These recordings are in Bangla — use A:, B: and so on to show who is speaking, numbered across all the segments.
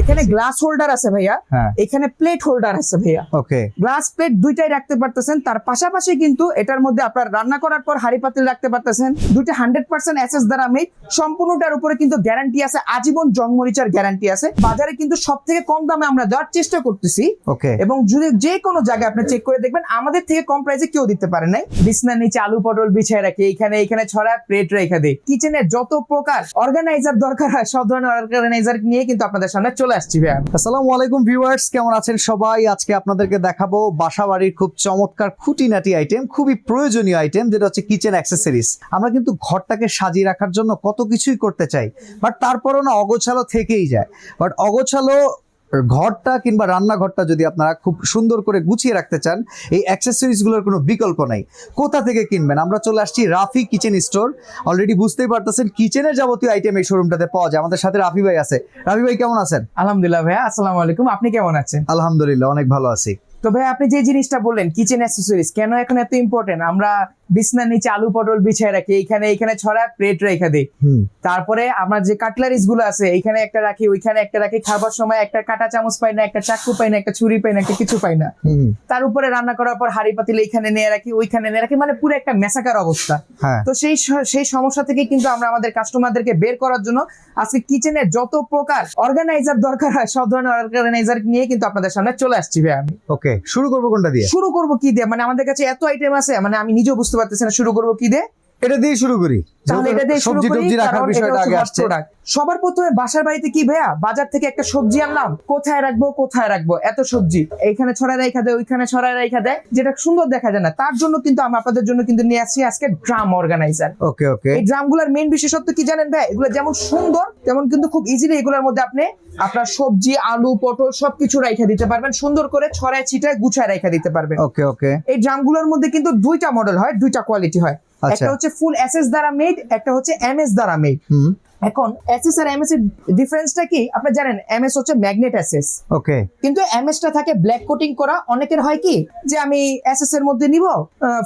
A: এখানে গ্লাস হোল্ডার আছে ভাইয়া।
B: হ্যাঁ।
A: এখানে প্লেট হোল্ডার আছে ভাইয়া।
B: ওকে
A: গ্লাস প্লেট দুইটাই রাখতে পারতেছেন। তার পাশাপাশি কিন্তু এটার মধ্যে আপনার রান্না করার পর হাড়ি পাতিল রাখতে পারতেছেন। দুইটা হান্ড্রেড পার্সেন্ট এসএস দ্বারা মেড সম্পূর্ণটার উপরে কিন্তু গ্যারান্টি আছে। আজীবন জংমরিচার গ্যারান্টি আছে। বাজারে কিন্তু সব থেকে কম দামে আমরা দেওয়ার চেষ্টা করতেছি।
B: ওকে
A: এবং যদি যে কোনো জায়গায় আপনি চেক করে দেখবেন আমাদের থেকে কম প্রাইসে কেউ দিতে পারে নাই। বিছনার নিচে আলু পটল বিছায় রাখি এখানে এখানে ছড়া প্লেট রেখে দিই। কিচেনের যত প্রকার অর্গানাইজার দরকার হয় সব ধরনের অর্গানাইজার নিয়ে কিন্তু আপনাদের সামনে চলে আসছি ভাই।
B: আসসালামু আলাইকুম ভিউয়ার্স, কেমন আছেন সবাই? আজকে আপনাদেরকে দেখাবো বাসা বাড়ির খুব চমৎকার খুঁটিনাটি আইটেম খুবই প্রয়োজনীয় আইটেম যেটা হচ্ছে কিচেন অ্যাক্সেসরিজ আমরা কিন্তু ঘরটাকে সাজিয়ে রাখার জন্য কত কিছুই করতে চাই বাট তারপরও না অগোছালো থেকেই যায়। বাট অগোছালো ঘরটা কিংবা রান্নাঘরটা যদি আপনারা খুব সুন্দর করে গুছিয়ে রাখতে চান এই অ্যাক্সেসরিজগুলোর কোনো বিকল্প নাই। কোথা থেকে কিনবেন? আমরা চলে আসছি রাফি কিচেন স্টোর অলরেডি বুঝতেই পারতেছেন কিচেনের যাবতীয় আইটেম এই শোরুমটাতে পাওয়া যায়। আমাদের সাথে রাফি ভাই আছে। রাফি ভাই কেমন আছেন?
A: আলহামদুলিল্লাহ ভাইয়া আসসালামু আলাইকুম। আপনি কেমন আছেন?
B: আলহামদুলিল্লাহ অনেক ভালো আছি।
A: তো ভাই আপনি যে জিনিসটা বললেন কিচেন অ্যাক্সেসরিজ কেন এখন এত ইম্পর্টেন্ট আমরা বিছনার নিচে আলু পটল বিছায় রাখি এখানে এখানে ছড়া প্লেট রেখে দিই। তারপরে আমরা যে কাটলারিজগুলো আছে এখানে একটা রাখি ওইখানে একটা রাখি খাবার সময় একটা কাটা চামচ পাই না একটা চাকু পাই না একটা ছুরি পাই না একটা কিছু পাই না। তার উপরে রান্না করার পর হাড়ি পাতিল এইখানে নিয়ে রাখি ওইখানে নিয়ে রাখি মানে পুরো একটা মেসাকার অবস্থা।
B: হ্যাঁ।
A: তো সেই সেই সমস্যা থেকে কিন্তু আমরা আমাদের কাস্টমারদেরকে বের করার জন্য আজকে কিচেনের যত প্রকার অর্গানাইজার দরকার হয় সব ধরনের অর্গানাইজার নিয়ে কিন্তু আপনাদের সামনে চলে আসছি ভাই আমি।
B: ওকে শুরু করব কোনটা দিয়ে?
A: শুরু করব কি দিয়ে? মানে আমাদের কাছে এত আইটেম আছে মানে আমি নিজেও বুঝতে পারতেছি না শুরু করব কি দিয়ে?
B: এটা দিয়ে শুরু করি।
A: তাহলে এটা দিয়ে শুরু
B: সবজি
A: করি
B: রাখার বিষয়টা আগে আসছে।
A: সবার প্রথমে বাসার বাড়িতে কি ভাইয়া? বাজার থেকে একটা সবজি আনলাম কোথায় রাখব কোথায় রাখব? এত সবজি। এইখানে ছড়ায় রেখা দেয় ওইখানে ছড়ায় রেখা দেয় যেটা সুন্দর দেখা যায় না। তার জন্য কিন্তু আমরা আপনাদের জন্য কিন্তু নিয়ে আসছি আজকে ড্রাম অর্গানাইজার
B: ওকে ওকে
A: এই ড্রামগুলোর মেইন বিশেষত্ব কি জানেন ভাই এগুলো যেমন সুন্দর তেমন কিন্তু খুব ইজিলি এগুলোর মধ্যে আপনি আপনার সবজি আলু পটল সবকিছু রেখে দিতে পারবেন। সুন্দর করে ছড়ায় ছিটায় গুছায় রেখে দিতে পারবেন।
B: ওকে ওকে
A: এই ড্রামগুলোর মধ্যে কিন্তু দুইটা মডেল হয় দুইটা কোয়ালিটি হয়। একটা হচ্ছে ফুল এসএস দ্বারা মেড একটা হচ্ছে এমএস দ্বারা মেড এখন এসএস আর এমএস এর ডিফারেন্সটা কি? আপনি জানেন এমএস হচ্ছে ম্যাগনেট এসএস
B: ওকে
A: কিন্তু এমএস টা থাকে ব্ল্যাক কোটিং করা। অনেকের হয় কি যে আমি এসএস এর মধ্যে নিব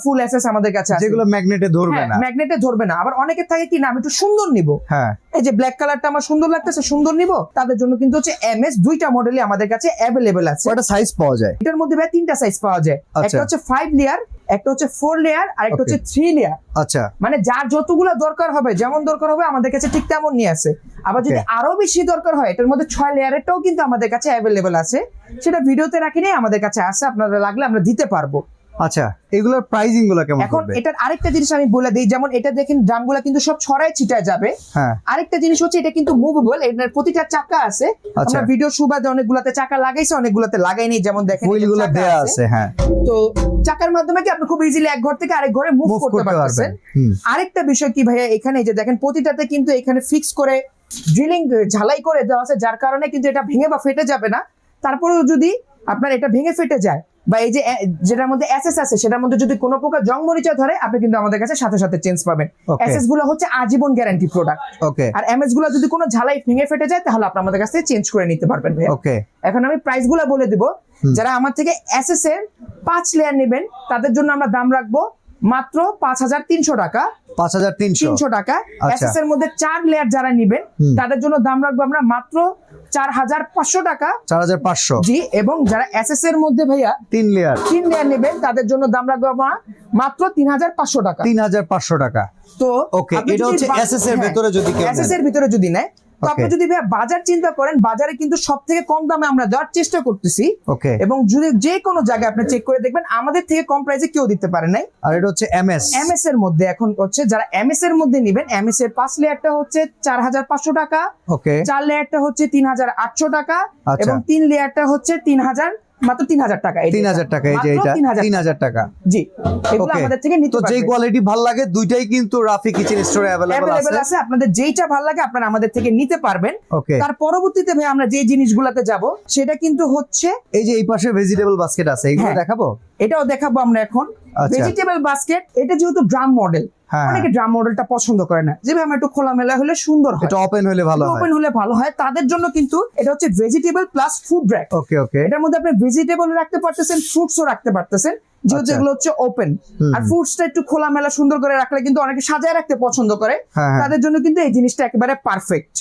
A: ফুল এসএস আমাদের কাছে আছে
B: যেগুলো ম্যাগনেটে ধরবে না।
A: ম্যাগনেটে ধরবে না। আবার অনেকের থাকে কি না আমি একটু সুন্দর নিব।
B: হ্যাঁ।
A: এই যে ব্ল্যাক কালারটা আমার সুন্দর লাগতেছে সুন্দর নিব তাদের জন্য কিন্তু হচ্ছে এমএস দুইটা মডেলই আমাদের কাছে অ্যাভেলেবেল আছে।
B: কয়টা সাইজ পাওয়া যায়।
A: এটার মধ্যে ভাই তিনটা সাইজ পাওয়া যায়।
B: আচ্ছা।
A: একটা হচ্ছে ফাইভ লেয়ার একটা হচ্ছে ফোর লেয়ার আর একটা হচ্ছে থ্রি লেয়ার
B: আচ্ছা।
A: মানে যার যতগুলো দরকার হবে যেমন দরকার হবে আমাদের কাছে ঠিক তেমন নিয়ে আছে। আবার যদি আরও বেশি দরকার হয় এটার মধ্যে ছয় লেয়ারেরটাও কিন্তু আমাদের কাছে অ্যাভেলেবেল আছে। সেটা ভিডিওতে রাখি নাই আমাদের কাছে আছে আপনারা লাগলে আমরা দিতে পারব।
B: আচ্ছা এগুলোর প্রাইজিংগুলো কেমন
A: এখন এটার আরেকটা জিনিস আমি বলে দিই যেমন এটা দেখেন ড্রাম ড্রামগুলো কিন্তু সব ছড়ায় ছিটায় যাবে।
B: হ্যাঁ।
A: আরেকটা জিনিস হচ্ছে এটা কিন্তু মুভেবল এটার প্রতিটা চাকা আছে।
B: আচ্ছা।
A: আমরা ভিডিও সুবাদে অনেকগুলাতে চাকা লাগাইছে অনেকগুলাতে লাগাইনি যেমন দেখেন হুইলগুলো
B: দেয়া আছে। হ্যাঁ।
A: তো চাকার মাধ্যমে কি আপনি খুব ইজিলি এক ঘর থেকে আরেক ঘরে মুভ করতে পারতেছেন। আরেকটা বিষয় কি ভাইয়া এখানে যে দেখেন প্রতিটাতে কিন্তু এখানে ফিক্স করে ড্রিলিং ঝালাই করে দেওয়া আছে যার কারণে কিন্তু এটা ভেঙে বা ফেটে যাবে না। তারপরেও যদি আপনার এটা ভেঙে ফেটে যায় বা এই যে যেটার মধ্যে এসএস আছে সেটার মধ্যে যদি কোনো প্রকার জং মরিচা ধরে আপনি কিন্তু আমাদের কাছে সাথে সাথে চেঞ্জ পাবেন. এসএসগুলো হচ্ছে আজীবন গ্যারান্টি প্রোডাক্ট
B: ওকে
A: আর এমএসগুলো যদি কোনো ঝালাই ভেঙে ফেটে যায় তাহলে আপনি আমাদের কাছে চেঞ্জ করে নিতে পারবেন ভাই
B: ওকে
A: এখন আমি প্রাইসগুলো বলে দিব। যারা আমার থেকে এসএস এর পাঁচ লেয়ার নেবেন তাদের জন্য আমরা দাম রাখব মাত্র পাঁচ হাজার তিনশো টাকা।
B: পাঁচ হাজার তিনশো।
A: টাকা।
B: আচ্ছা।
A: এসএস এর মধ্যে চার লেয়ার যারা নিবেন তাদের জন্য দাম রাখব আমরা মাত্র চার হাজার পাঁচশো টাকা।
B: চার হাজার পাঁচশো।
A: জি এবং যারা এসএস এর মধ্যে ভাইয়া
B: তিন লেয়ার
A: তিন লেয়ার নেবেন তাদের জন্য দাম রাখব আমরা মাত্র তিন হাজার পাঁচশো টাকা।
B: তিন হাজার পাঁচশো টাকা।
A: তো আপনি
B: এটা হচ্ছে SS এর
A: হ্যাঁ,
B: ভেতরে যদি
A: SS এর ভিতরে যদি নেয় তো আপনি যদি বাজার চিন্তা করেন বাজারে কিন্তু সব থেকে কম দামে আমরা দেওয়ার চেষ্টা করতেছি।
B: ওকে
A: এবং যদি যে কোনো জায়গায় আপনি চেক করে দেখবেন আমাদের থেকে কম প্রাইসে কেউ দিতে পারে নাই।
B: আর এটা হচ্ছে এমএস
A: এমএস এর মধ্যে এখন হচ্ছে যারা এমএস এর মধ্যে নিবেন এমএস এর পাঁচ লেয়ারটা হচ্ছে চার হাজার পাঁচশো টাকা।
B: ওকে
A: চার লেয়ারটা হচ্ছে তিন হাজার আটশো টাকা।
B: আচ্ছা।
A: এবং তিন লেয়ারটা হচ্ছে তিন হাজার মাত্র তিন হাজার টাকা
B: তিন হাজার টাকা এই যে এটা তিন হাজার টাকা।
A: জি এগুলো আমাদের থেকে নিতে
B: তো যেই কোয়ালিটি ভালো লাগে দুইটাই কিন্তু রাফি কিচেন স্টোরে অ্যাভেলেবল আছে।
A: আপনাদের যেইটা ভালো লাগে আপনারা আমাদের থেকে নিতে পারবেন। তার পরবর্তীতে ভাই আমরা যে জিনিসগুলোতে যাব সেটা কিন্তু হচ্ছে
B: এই যে এই পাশে ভেজিটেবল বাস্কেট আছে এগুলো
A: হ্যাঁ।
B: দেখাবো?
A: এটাও দেখাবো আমরা এখন।
B: আচ্ছা।
A: ভেজিটেবল বাস্কেট এটা যেহেতু ড্রাম মডেল
B: হ্যাঁ।
A: অনেকে ড্রাম মডেলটা পছন্দ করে না। যেভাবে আমরা একটু খোলামেলা হলে সুন্দর হয়।
B: এটা ওপেন হলে ভালো হয়।
A: ওপেন হলে ভালো হয়। তাদের জন্য কিন্তু এটা হচ্ছে vegetable plus food rack
B: okay okay
A: এটার মধ্যে আপনি ভেজিটেবল রাখতে পারতেছেন ফ্রুটসও রাখতে পারতেছেন। যেহেতু
B: আচ্ছা।
A: এগুলো হচ্ছে ওপেন। আর ফ্রুটসটা একটু খোলামেলা সুন্দর করে রাখলে কিন্তু অনেকে সাজায় রাখতে পছন্দ করে।
B: হ্যাঁ হ্যাঁ।
A: তাদের জন্য কিন্তু এই জিনিসটা একেবারে পারফেক্ট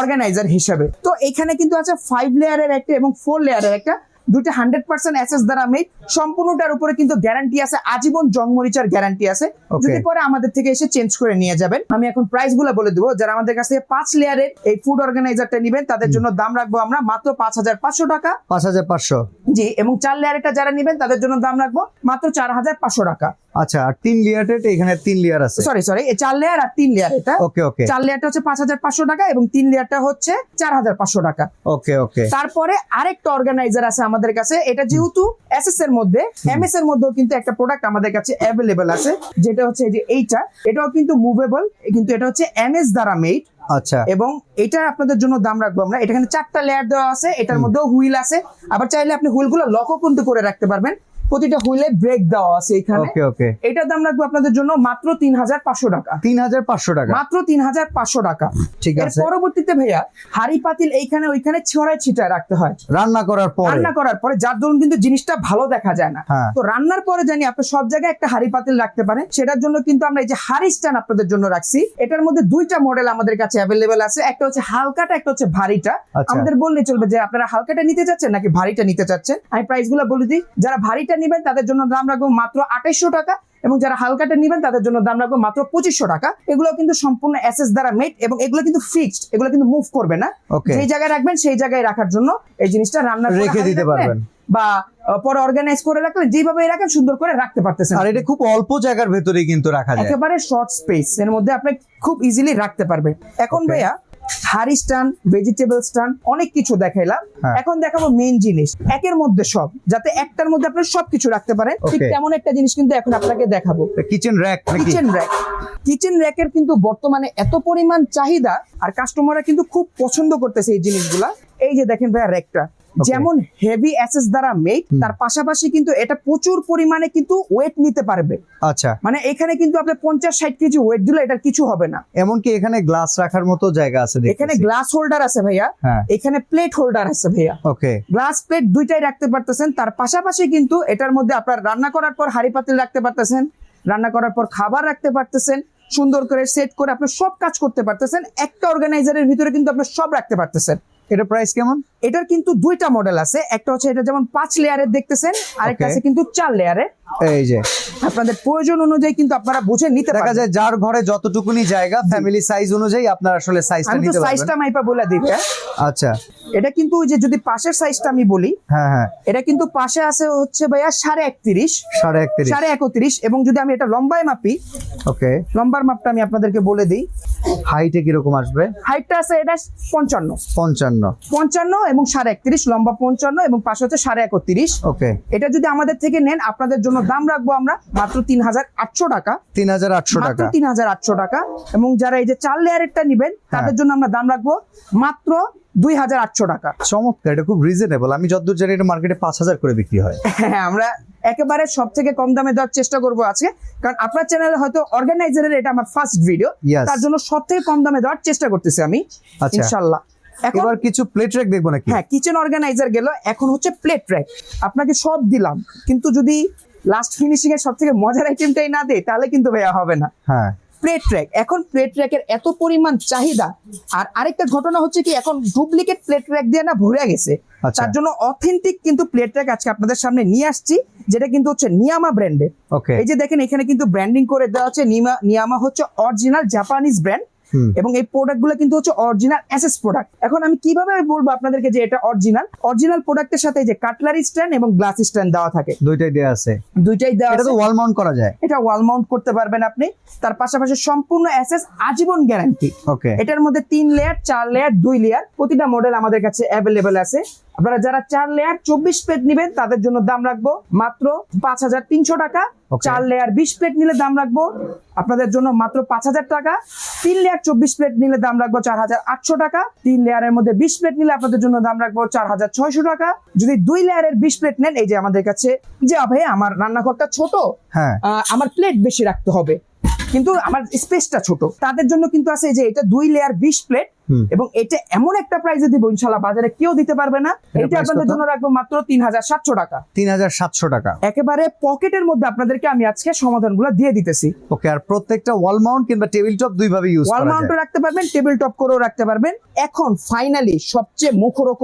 A: অর্গানাইজার হিসেবে। তো এখানে কিন্তু আছে ফাইভ লেয়ারের একটা এবং ফোর লেয়ারের একটা দুইটা হান্ড্রেড পার্সেন্ট অ্যাসেস দ্বারা মেড সম্পূর্ণটার উপরে কিন্তু গ্যারান্টি আছে আজীবন জংমরিচার গ্যারান্টি আছে। যদি পরে আমাদের থেকে এসে চেঞ্জ করে নিয়ে যাবেন আমি এখন প্রাইসগুলো বলে দেবো যারা আমাদের কাছে পাঁচ লেয়ারের এই ফুড অর্গানাইজারটা নিবেন তাদের জন্য দাম রাখব আমরা মাত্র পাঁচ হাজার পাঁচশো টাকা।
B: পাঁচ হাজার পাঁচশো।
A: জি এবং চার লেয়ারেরটা যারা নিবেন তাদের জন্য দাম রাখব মাত্র চার হাজার পাঁচশো টাকা।
B: আচ্ছা আর তিন লেয়ার এখানে তিন লেয়ার আছে।
A: সরি সরি চার লেয়ার আর তিন লেয়ার এটা।
B: ওকে ওকে
A: চার লেয়ারটা হচ্ছে পাঁচ হাজার পাঁচশো টাকা এবং তিন লেয়ারটা হচ্ছে চার হাজার পাঁচশো টাকা।
B: ওকে ওকে
A: তারপরে আরেকটা অর্গানাইজার আছে আমাদের কাছে এটা যেহেতু এসএস এর মধ্যে এমএস এর মধ্যেও কিন্তু একটা প্রোডাক্ট আমাদের কাছে অ্যাভেলেবল আছে যেটা হচ্ছে এই যে এইটা এটাও কিন্তু মুভেবল কিন্তু এটা হচ্ছে এমএস দ্বারা মেড
B: আচ্ছা।
A: এবং এটা আপনাদের জন্য দাম রাখব আমরা। এখানে চারটা লেয়ার দেওয়া আছে এটার মধ্যেও হুইল আছে। আবার চাইলে আপনি হুইলগুলো লকও কিন্তু করে রাখতে পারবেন। প্রতিটা হুইলে ব্রেক দেওয়া আছে এখানে।
B: ওকে ওকে
A: এটার দাম রাখব আপনাদের জন্য মাত্র তিন হাজার পাঁচশো টাকা।
B: তিন হাজার পাঁচশো টাকা।
A: মাত্র তিন হাজার পাঁচশো টাকা।
B: ঠিক আছে।
A: পরবর্তীতে ভাইয়া হাড়ি পাতিল এইখানে ওইখানে ছড়ায় ছিটায় রাখতে হয়।
B: রান্না করার পরে।
A: রান্না করার পরে যার দরুন কিন্তু জিনিসটা ভালো দেখা যায় না।
B: হ্যাঁ।
A: তো রান্নার পরে জানি আপনি সব জায়গায় একটা হাড়ি পাতিল রাখতে পারেন। সেটার জন্য কিন্তু আমরা এই যে হাড়ি স্ট্যান্ড আপনাদের জন্য রাখছি। এটার মধ্যে দুইটা মডেল আমাদের কাছে অ্যাভেলেবেল আছে। একটা হচ্ছে হালকাটা একটা হচ্ছে ভারীটা।
B: আচ্ছা।
A: আমাদের বললে চলবে যে আপনারা হালকাটা নিতে চাচ্ছেন নাকি ভারীটা নিতে চাচ্ছেন? আমি প্রাইসগুলো বলে দিই। যারা ভারীটা নিবেন তাদের জন্য দাম রাখব মাত্র আঠাইশশো টাকা এবং যারা হালকাটা নিবেন তাদের জন্য দাম রাখব মাত্র পঁচিশশো টাকা। এগুলো কিন্তু সম্পূর্ণ এসএস দ্বারা মেড এবং এগুলো কিন্তু ফিক্সড এগুলো কিন্তু মুভ করবে না। যেই জায়গায় রাখবেন সেই জায়গায় রাখার জন্য এই জিনিসটা রান্না
B: রেখে দিতে পারবেন।
A: বা পরে অর্গানাইজ করে রাখলেন যেভাবে রাখেন সুন্দর করে রাখতে পারতেছেন।
B: আর এটা খুব অল্প জায়গার ভেতরেই কিন্তু রাখা যায়।
A: একেবারে শর্ট স্পেস এর মধ্যে আপনি খুব ইজিলি রাখতে পারবেন। এখন ভাইয়া হারি স্টান ভেজিটেবল স্টান অনেক কিছু দেখাইলাম।
B: হ্যাঁ।
A: এখন দেখাবো মেন জিনিস। একের মধ্যে সব যাতে একটার মধ্যে আপনি সবকিছু রাখতে পারেন। ঠিক তেমন একটা জিনিস কিন্তু এখন আপনাকে দেখাবো।
B: Kitchen rack
A: kitchen rack kitchen র্যাকের কিন্তু বর্তমানে এত পরিমাণ চাহিদা আর কাস্টমাররা কিন্তু খুব পছন্দ করতেছে এই জিনিসগুলা। এই যে দেখেন ভাইয়া র্যাকটা যেমন হেভি অ্যাসেস দ্বারা মেড তার পাশাপাশি কিন্তু এটা প্রচুর পরিমাণে কিন্তু ওয়েট নিতে পারবে।
B: আচ্ছা।
A: মানে এখানে কিন্তু আপনি পঞ্চাশ ষাট কেজি ওয়েট দিলে এটার কিছু হবে না।
B: এমনকি এখানে গ্লাস রাখার মতো জায়গা আছে
A: এখানে গ্লাস হোল্ডার আছে ভাইয়া।
B: হ্যাঁ।
A: এখানে প্লেট হোল্ডার আছে ভাইয়া।
B: ওকে
A: গ্লাস প্লেট দুইটাই রাখতে পারতেছেন। তার পাশাপাশি কিন্তু এটার মধ্যে আপনার রান্না করার পর হাড়ি পাতিল রাখতে পারতেছেন। রান্না করার পর খাবার রাখতে পারতেছেন। সুন্দর করে সেট করে আপনি সব কাজ করতে পারতেছেন। একটা অর্গানাইজারের ভিতরে কিন্তু আপনি সব রাখতে পারতেছেন।
B: এটা প্রাইস কেমন?
A: এটার কিন্তু দুইটা মডেল আছে। একটা হচ্ছে এটা যেমন পাঁচ লেয়ারের দেখতেছেন আরেকটা আছে কিন্তু চার লেয়ারের
B: এই যে।
A: আপনাদের প্রয়োজন অনুযায়ী কিন্তু আপনারা বুঝে নিতে
B: দেখা যায় যার ঘরে যতটুকুনি জায়গা ফ্যামিলি সাইজ অনুযায়ী আপনার আসলে সাইজটা নিতে
A: সাইজটা
B: পারবেন।
A: মাইপা বলে দিই ভাইয়া।
B: আচ্ছা।
A: এটা কিন্তু ওই যে যদি পাশের সাইজটা আমি বলি
B: হ্যাঁ হ্যাঁ।
A: এটা কিন্তু পাশে আছে হচ্ছে ভাইয়া সাড়ে একত্রিশ
B: সাড়ে একত্রিশ।
A: সাড়ে একত্রিশ এবং যদি আমি এটা লম্বায় মাপি
B: ওকে
A: লম্বার মাপটা আমি আপনাদেরকে বলে দিই
B: হাইটে কীরকম আসবে?
A: হাইটটা আছে এটা পঞ্চান্ন।
B: পঞ্চান্ন।
A: পঞ্চান্ন এবং সাড়ে একত্রিশ লম্বা পঞ্চান্ন এবং পাশে হচ্ছে সাড়ে একত্রিশ।
B: ওকে
A: এটা যদি আমাদের থেকে নেন আপনাদের জন্য দাম রাখব আমরা মাত্র তিন হাজার আটশো টাকা।
B: তিন হাজার আটশো টাকা।
A: তিন হাজার আটশো টাকা। এবং যারা এই যে চার লেয়ারেরটা নিবেন তাদের জন্য আমরা দাম রাখব মাত্র দুই হাজার আটশো টাকা।
B: চমৎকার এটা খুব রিজনেবল আমি যতদূর জানি এটা মার্কেটে পাঁচ হাজার করে বিক্রি হয়।
A: হ্যাঁ আমরা একেবারে সব থেকে কম দামে দেওয়ার চেষ্টা করব আজকে। কারণ আপনার চ্যানেলে হয়তো অর্গানাইজারের এটা আমার ফার্স্ট ভিডিও তার জন্য সব থেকে কম দামে দেওয়ার চেষ্টা করতেছি আমি
B: আচ্ছা।
A: ইনশাল্লাহ।
B: এবার কিছু প্লেট র্যাক দেখব নাকি?
A: হ্যাঁ কিচেন অর্গানাইজার গেল এখন হচ্ছে প্লেট র্যাক আপনাকে সব দিলাম কিন্তু যদি লাস্ট ফিনিশিং এর সব থেকে মজার আইটেমটাই না দেয় তাহলে কিন্তু ভাইয়া হবে না।
B: হ্যাঁ।
A: প্লেট ট্র্যাক এখন প্লে ট্র্যাকের এত পরিমাণ চাহিদা আর আরেকটা ঘটনা হচ্ছে কি এখন ডুপ্লিকেট প্লেট ট্র্যাক দিয়ে না ভরে গেছে।
B: আচ্ছা।
A: তার জন্য অথেন্টিক কিন্তু প্লেট ট্র্যাক আজকে আপনাদের সামনে নিয়ে আসছি যেটা কিন্তু হচ্ছে নিয়ামা ব্র্যান্ডের
B: ওকে
A: এই যে দেখেন এখানে কিন্তু ব্র্যান্ডিং করে দেওয়া হচ্ছে নিয়ামা হচ্ছে অরিজিনাল জাপানিজ ব্র্যান্ড এবং এই প্রোডাক্টগুলো কিন্তু হচ্ছে অরিজিনাল এসএস প্রোডাক্ট এখন আমি কীভাবে বলব আপনাদেরকে যে এটা অরিজিনাল অরিজিনাল প্রোডাক্টের সাথে এই যে কাটলারি স্ট্যান্ড এবং গ্লাস স্ট্যান্ড দেওয়া থাকে।
B: দুইটাই দেওয়া আছে।
A: দুইটাই দেওয়া
B: এটা তো ওয়াল মাউন্ট করা যায়।
A: এটা ওয়াল মাউন্ট করতে পারবেন আপনি। তার পাশাপাশি সম্পূর্ণ এসএস আজীবন গ্যারান্টি
B: ওকে
A: এটার মধ্যে তিন লেয়ার চার লেয়ার দুই লেয়ার প্রতিটা মডেল আমাদের কাছে অ্যাভেলেবেল আছে। আপনারা যারা চার লেয়ার চব্বিশ প্লেট নেবেন তাদের জন্য দাম রাখব মাত্র পাঁচ হাজার তিনশো টাকা. চার লেয়ার বিশ প্লেট নিলে দাম রাখব। আপনাদের জন্য মাত্র পাঁচ হাজার টাকা। তিন লেয়ার চব্বিশ প্লেট নিলে দাম রাখব চার হাজার আটশো টাকা। তিন লেয়ারের মধ্যে বিশ প্লেট নিলে আপনাদের জন্য দাম রাখব চার হাজার ছয়শো টাকা। যদি দুই লেয়ারের বিশ প্লেট নেন এই যে আমাদের কাছে যে ভাই আমার রান্নাঘরটা ছোট
B: হ্যাঁ।
A: আমার প্লেট বেশি রাখতে হবে। কিন্তু আমার স্পেসটা ছোট। তাদের জন্য কিন্তু আছে যে এটা দুই লেয়ার বিশ প্লেট। এবং এটা এমন একটা প্রাইসে দিব ইনশাল্লাহ বাজারে কেউ দিতে পারবে না। এটা আপনাদের জন্য রাখব মাত্র তিন হাজার সাতশো টাকা।
B: তিন হাজার সাতশো টাকা।
A: একেবারে পকেটের মধ্যে আপনাদেরকে আমি আজকে সমাধানগুলো দিয়ে দিতেছি।
B: ওকে আর প্রত্যেকটা ওয়াল মাউন্ট কিংবা টেবিল টপ দুই ভাবে ইউজ
A: ওয়াল
B: করা
A: মাউন্টও রাখতে পারবেন টেবিল টপ করেও রাখতে পারবেন। এখন ফাইনালি সবচেয়ে মুখরোক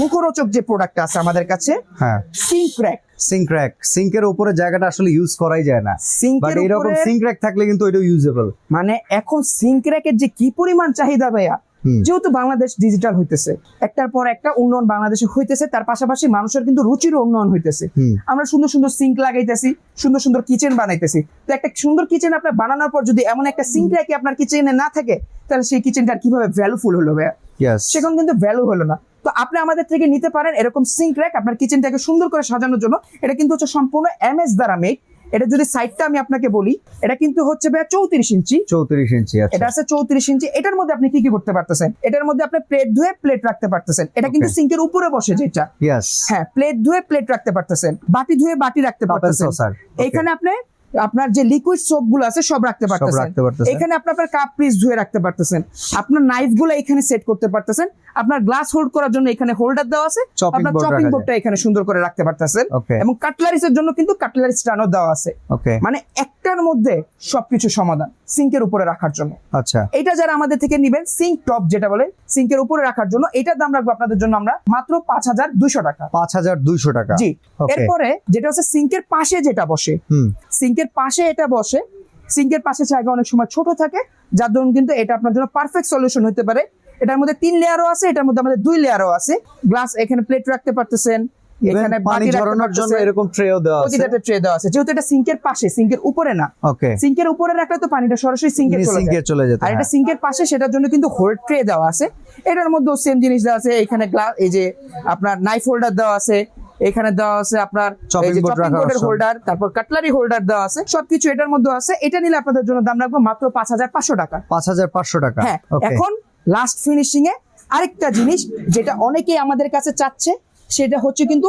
A: মুখরোচক যে প্রোডাক্ট আছে আমাদের কাছে
B: হ্যাঁ।
A: সিঙ্ক র্যাক
B: সিঙ্ক র্যাক সিঙ্কের উপরে জায়গাটা আসলে ইউজ করাই যায় না। বাট
A: উপরে
B: সিঙ্ক র্যাক থাকলে কিন্তু এটাও ইউজেবল
A: মানে এখন সিঙ্ক র্যাকের যে কি পরিমাণ চাহিদা ভাইয়া। যেহেতু বাংলাদেশ ডিজিটাল হইতেছে একটার পর একটা উন্নয়ন বাংলাদেশে হইতেছে তার পাশাপাশি মানুষের কিন্তু রুচির উন্নয়ন হইতেছে। আমরা সুন্দর সুন্দর সিঙ্ক লাগাইতেছি সুন্দর সুন্দর কিচেন বানাইতেছি। তো একটা সুন্দর কিচেন আপনার বানানোর পর যদি এমন একটা সিঙ্ক র্যাকে আপনার কিচেনে না থাকে তাহলে সেই কিচেনটা কীভাবে ভ্যালুফুল হলো ভাইয়া? সেখানে কিন্তু ভ্যালু হলো না। তো আপনি আমাদের থেকে নিতে পারেন এরকম সিঙ্ক র্যাক আপনার কিচেনটাকে সুন্দর করে সাজানোর জন্য। এটা কিন্তু হচ্ছে সম্পূর্ণ এমএস দ্বারা মেক এটা যদি সাইডটা আমি আপনাকে বলি এটা কিন্তু হচ্ছে ভাইয়া চৌত্রিশ ইঞ্চি।
B: চৌত্রিশ ইঞ্চি
A: এটা
B: আচ্ছা
A: আছে চৌত্রিশ ইঞ্চি। এটার মধ্যে আপনি কি কি করতে পারতেছেন? এটার মধ্যে আপনি প্লেট ধুয়ে প্লেট রাখতে পারতেছেন। এটা কিন্তু সিঙ্কের উপরে বসে যেটা। হ্যাঁ প্লেট ধুয়ে প্লেট রাখতে পারতেছেন। বাটি ধুয়ে বাটি রাখতে পারতেছেন।
B: সসার
A: এইখানে আপনি আপনার যে লিকুইড সোপগুলো আছে সব রাখতে
B: সব রাখতে পারতেছেন।
A: এখানে আপনি আপনার কাপ পিস ধুয়ে রাখতে পারতেছেন। আপনার নাইফগুলো এখানে সেট করতে পারতেছেন। আপনার গ্লাস হোল্ড করার জন্য এখানে হোল্ডার দেওয়া আছে। আপনার চপিং বোর্ডটা এখানে সুন্দর করে রাখতে পারতেছেন। এবং কাটলারিস এর জন্য কিন্তু কাটলারি স্টানও দেওয়া আছে। মানে একটার মধ্যে সবকিছু সমাধান সিঙ্কের উপরে রাখার জন্য।
B: আচ্ছা।
A: এটা যারা আমাদের থেকে নিবেন সিঙ্ক টপ যেটা বলে সিঙ্কের উপরে রাখার জন্য এটার দাম রাখব আপনাদের জন্য আমরা মাত্র পাঁচ হাজার দুইশো টাকা।
B: পাঁচ হাজার দুইশো টাকা।
A: জি। এরপরে যেটা হচ্ছে সিঙ্কের পাশে যেটা বসে
B: হুম।
A: সিঙ্কের পাশে এটা বসে সিঙ্কের পাশে জায়গা অনেক সময় ছোট থাকে যার দরুন কিন্তু এটা আপনার জন্য পারফেক্ট সলিউশন হতে পারে। এটার মধ্যে তিন লেয়ারও আছে এটার মধ্যে আমাদের দুই লেয়ারও আছে। গ্লাস এখানে প্লেট রাখতে পারতেছেন এখানে
B: পানি ঝরানোর জন্য এরকম ট্রেও দেওয়া আছে।
A: প্রতিটাতে ট্রে দেওয়া আছে যেহেতু এটা সিঙ্কের পাশে সিঙ্কের উপরে না।
B: ওকে
A: সিঙ্কের উপরে রাখলে তো পানিটা সরাসরি সিঙ্কে চলে
B: সিঙ্কে চলে যেতে
A: আর এটা। সিঙ্কের পাশে সেটার জন্য কিন্তু হোল্ড ট্রে দেওয়া আছে। এটার মধ্যেও সেম জিনিস দেওয়া আছে এখানে গ্লাস এই যে আপনার নাইফ হোল্ডার দেওয়া আছে এখানে দেওয়া আছে আপনার বোর্ডের হোল্ডার তারপর কাটলারি হোল্ডার দেওয়া আছে সবকিছু এটার মধ্যে আছে। এটা নিলে আপনাদের জন্য দাম রাখব মাত্র পাঁচ হাজার পাঁচশো টাকা।
B: পাঁচ হাজার পাঁচশো টাকা।
A: হ্যাঁ এখন লাস্ট ফিনিশিং এ আরেকটা জিনিস যেটা অনেকেই আমাদের কাছে চাচ্ছে সেটা হচ্ছে কিন্তু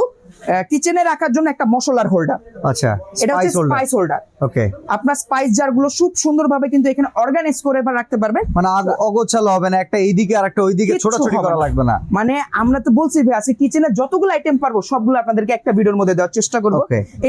A: কিচেনে রাখার জন্য একটা মশলার হোল্ডার
B: আচ্ছা
A: এটা হচ্ছে
B: স্পাইস হোল্ডার ওকে
A: আপনার স্পাইস জারগুলো খুব সুন্দরভাবে কিন্তু এখানে অর্গানাইজ করে বা রাখতে পারবেন।
B: মানে অগোছালো হবে না একটা এইদিকে আর একটা ওইদিকে ছোটাছুটি
A: হবে
B: করা লাগবে না।
A: মানে আমরা তো বলছি ভাই আজকে কিচেনে যতগুলো আইটেম পারব সবগুলো আপনাদেরকে একটা ভিডিওর মধ্যে দেওয়ার চেষ্টা করব.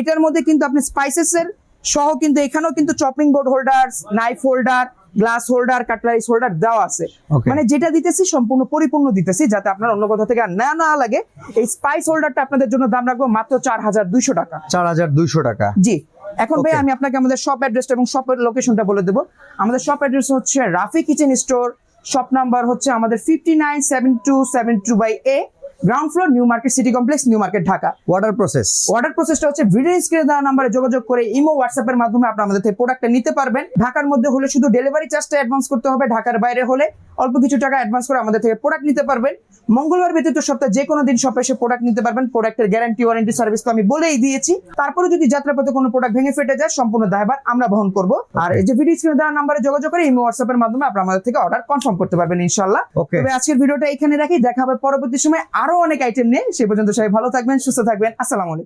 A: এটার মধ্যে কিন্তু আপনি স্পাইসেস এর সহ কিন্তু এখানেও কিন্তু chopping board holder knife holder glass holder cutleries holder দেওয়া আছে। মানে যেটা দিতেছি সম্পূর্ণ পরিপূর্ণ দিতেছি যাতে আপনার অন্য কোথাও থেকে আর না না লাগে। এই স্পাইস হোল্ডারটা আপনাদের জন্য দাম রাখব মাত্র চার হাজার দুইশো টাকা।
B: চার হাজার দুইশো টাকা।
A: জি। এখন ভাই আমি আপনাকে আমাদের শপ অ্যাড্রেসটা এবং শপের লোকেশনটা বলে দেবো। আমাদের শপ অ্যাড্রেস হচ্ছে Rafi kitchen store shop number হচ্ছে আমাদের fifty nine seven two seven two by A ground floor new market city complex new market Dhaka
B: water process
A: order প্রসেসটা হচ্ছে ভিডিও স্ক্রিনে দেওয়া নাম্বারে যোগাযোগ করে ইমো হোয়াটসঅ্যাপ এর মাধ্যমে আপনারা আমাদের থেকে প্রোডাক্টটা নিতে পারবেন। ঢাকার মধ্যে হলে শুধু ডেলিভারি চার্জটা অ্যাডভান্স করতে হবে ঢাকার বাইরে হলে। অল্প কিছু টাকা অ্যাডভান্স করে আমাদের থেকে প্রোডাক্ট নিতে পারবেন। মঙ্গলবার ব্যতীত সপ্তাহে যে কোনো দিন শপে এসে প্রোডাক্ট নিতে পারবেন। প্রোডাক্টের গ্যারান্টি ওয়ারেন্টি সার্ভিস তো আমি বলেই দিয়েছি। তারপরে যদি যাত্রাপথে কোনো প্রোডাক্ট ভেঙে ফেটে যায় সম্পূর্ণ দায়ভার আমরা বহন করব। আর এই যে ভিডিও স্ক্রিনে দেওয়া নাম্বারে যোগাযোগ করে ইমো হোয়াটসঅ্যাপের মাধ্যমে আপনার আমাদের থেকে অর্ডার কনফার্ম করতে পারবেন ইনশাল্লাহ
B: ওকে
A: তবে আজকের ভিডিওটা এখানে রাখি। দেখা হবে পরবর্তী সময় আরও অনেক আইটেম নিয়ে। সে পর্যন্ত সবাই ভালো থাকবেন সুস্থ থাকবেন। আসসালামু আলাইকুম।